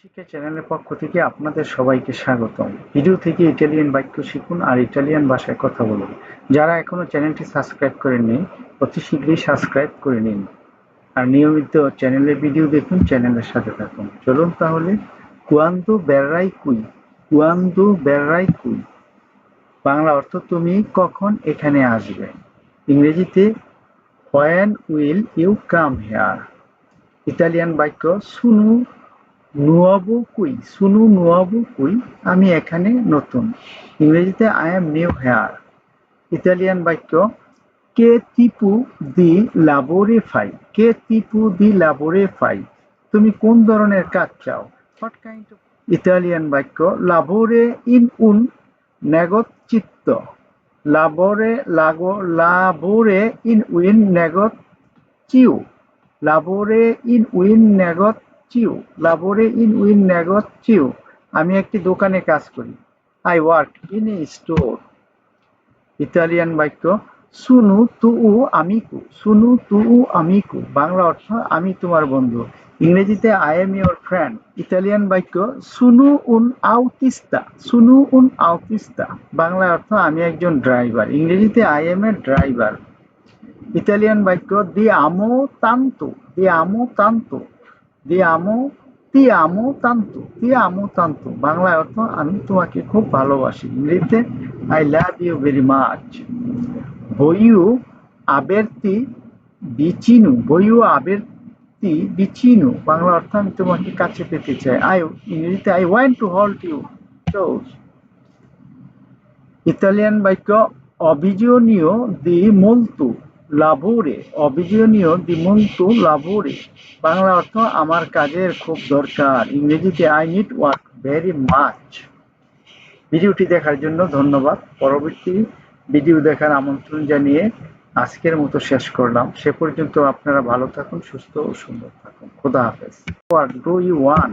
শিক্ষা চ্যানেলের পক্ষ থেকে আপনাদের সবাইকে স্বাগতম। ভিডিও থেকে ইটালিয়ান বাক্য শিখুন আর ইটালিয়ান ভাষায় কথা বলুন। যারা এখনও চ্যানেলটি সাবস্ক্রাইব করেননি, অতি শীঘ্রই সাবস্ক্রাইব করে নিন। আর নিয়মিত চ্যানেলের ভিডিও দেখুন, চ্যানেলের সাথে থাকুন। চলুন তাহলে কুয়ান্দো বেররাই কুই কুয়ান্দো বেররাই কুই বাংলা অর্থ, তুমি কখন এখানে আসবে? ইংরেজিতে when will you come here Italian বাক্য সুনু নুয়াবু কুই, সুনু নুয়াবু কুই, আমি এখানে নতুন। ইংরেজিতে I am new here Italian বাক্য, কে তিপু দি লাবোরে ফাই, কে তিপু দি লাবোরে ফাই, তুমি কোন ধরনের কাজ চাও? হোয়াট কাইন্ড অফ ইতালিয়ান বাক্য, লাবোরে ইন উন, নেগত চিত্ত। লাবোরে লাগো, লাবোরে ইন উইন, নেগত চিউ। লাবোরে ইন উইন, নেগত চিউ লাবোরে ইন উইন নেগত চিউ। আমি একটি দোকানে কাজ করি। I work in a store Italian বাক্য সুনু তু উ আমিকু সুনু তু উ আমিকু। বাংলা অর্থ, আমি তোমার বন্ধু। ইংরেজিতে I am your friend Italian বাক্য সুনু উন আউতিস্তা সুনু উন আউতিস্তা। বাংলা অর্থ, আমি একজন ড্রাইভার ইংরেজিতে I am a driver Italian বাক্য, দি আমো তান্তু, দি আমো তান্তু। দি আমো তি আমো তান্তু। তি আমো তান্তু। বাংলা অর্থ, আমি তোমাকে খুব ভালোবাসি। ইংরেজিতে I love you very much বইউ আবেরতি বিচিনু। বইউ আবেরতি বিচিনু। বাংলা অর্থ, আমি তোমাকে কাছে পেতে চাই। আই ইংরেজিতে I want to hold you close Italian বাক্য অভিযোনীয় দি মলতু। লাভোরে অভিযোনীয় দি মলতু লাভোরে বাংলা অর্থ, আমার কাজের খুব দরকার। ইংরেজিতে I need work very much ভিডিওটি দেখার জন্য ধন্যবাদ। পরবর্তী ভিডিও দেখার আমন্ত্রণ জানিয়ে আজকের মতো শেষ করলাম। সে পর্যন্ত আপনারা ভালো থাকুন, সুস্থ ও সুন্দর থাকুন। খোদা হাফেজ। What do you want